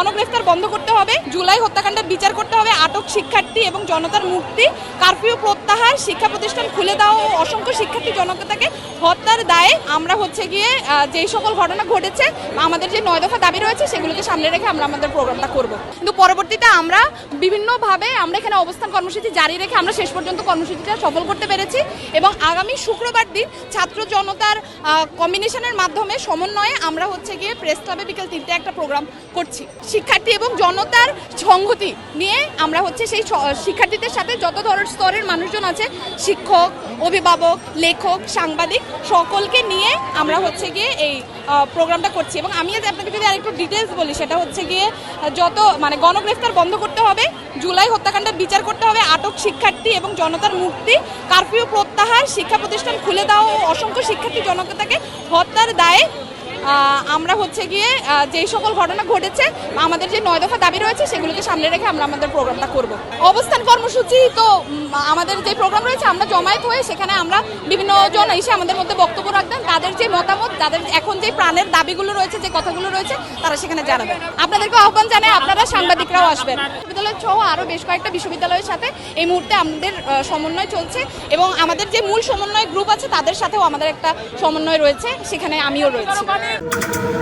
গণগ্রেফতার বন্ধ করতে হবে, জুলাই হত্যাকাণ্ডের বিচার করতে হবে, আটক শিক্ষার্থী এবং জনতার মুক্তি কারফিউ প্রত্যাহার, শিক্ষা প্রতিষ্ঠান খুলে দেওয়া ও অসংখ্য শিক্ষার্থী জনতাকে হত্যার দায়ে আমরা হচ্ছে গিয়ে যেই সকল ঘটনা ঘটেছে, আমাদের যে নয় দফা দাবি রয়েছে, সেগুলোকে সামনে রেখে আমরা আমাদের প্রোগ্রামটা করব। কিন্তু পরবর্তীতে আমরা বিভিন্নভাবে আমরা এখানে অবস্থান কর্মসূচি জারি রেখে আমরা শেষ পর্যন্ত কর্মসূচিটা সফল করতে পেরেছি এবং আগামী শুক্রবার দিন ছাত্র জনতার কম্বিনেশনের মাধ্যমে সমন্বয়ে আমরা হচ্ছে গিয়ে প্রেস ক্লাবে বিকেল তিনটে একটা প্রোগ্রাম করছি। শিক্ষার্থী এবং জনতার সংহতি নিয়ে আমরা হচ্ছে সেই শিক্ষার্থীদের সাথে যত ধরনের স্তরের মানুষজন আছে, শিক্ষক, অভিভাবক, লেখক, সাংবাদিক, সকলকে নিয়ে আমরা হচ্ছে গিয়ে এই প্রোগ্রামটা করছি। এবং আমি আজ আপনাকে যদি আরেকটু ডিটেলস বলি, সেটা হচ্ছে গিয়ে যত মানে গণগ্রেফতার বন্ধ করতে হবে, জুলাই হত্যাকাণ্ডের বিচার করতে হবে, আটক শিক্ষার্থী এবং জনতার মুক্তি কারফিউ প্রত্যাহার, শিক্ষা প্রতিষ্ঠান খুলে দেওয়া ও অসংখ্য শিক্ষার্থী জনতাকে হত্যার দায়ে আমরা হচ্ছে গিয়ে যেই সকল ঘটনা ঘটেছে, আমাদের যে নয় দফা দাবি রয়েছে, সেগুলোকে সামনে রেখে আমরা আমাদের প্রোগ্রামটা করব। অবস্থান কর্মসূচি তো আমাদের যে প্রোগ্রাম রয়েছে, আমরা জমায়েত হয়ে সেখানে আমরা বিভিন্ন জন এসে আমাদের মধ্যে বক্তব্য রাখবেন। তাদের যে মতামত, তাদের এখন যে প্রাণের দাবিগুলো রয়েছে, যে কথাগুলো রয়েছে, তারা সেখানে জানাবেন। আপনাদেরকে আহ্বান জানাই, আপনারা সাংবাদিকরাও আসবেন। বিশ্ববিদ্যালয় সহ আরও বেশ কয়েকটা বিশ্ববিদ্যালয়ের সাথে এই মুহূর্তে আমাদের সমন্বয় চলছে এবং আমাদের যে মূল সমন্বয় গ্রুপ আছে, তাদের সাথেও আমাদের একটা সমন্বয় রয়েছে, সেখানে আমিও রয়েছি। Yeah.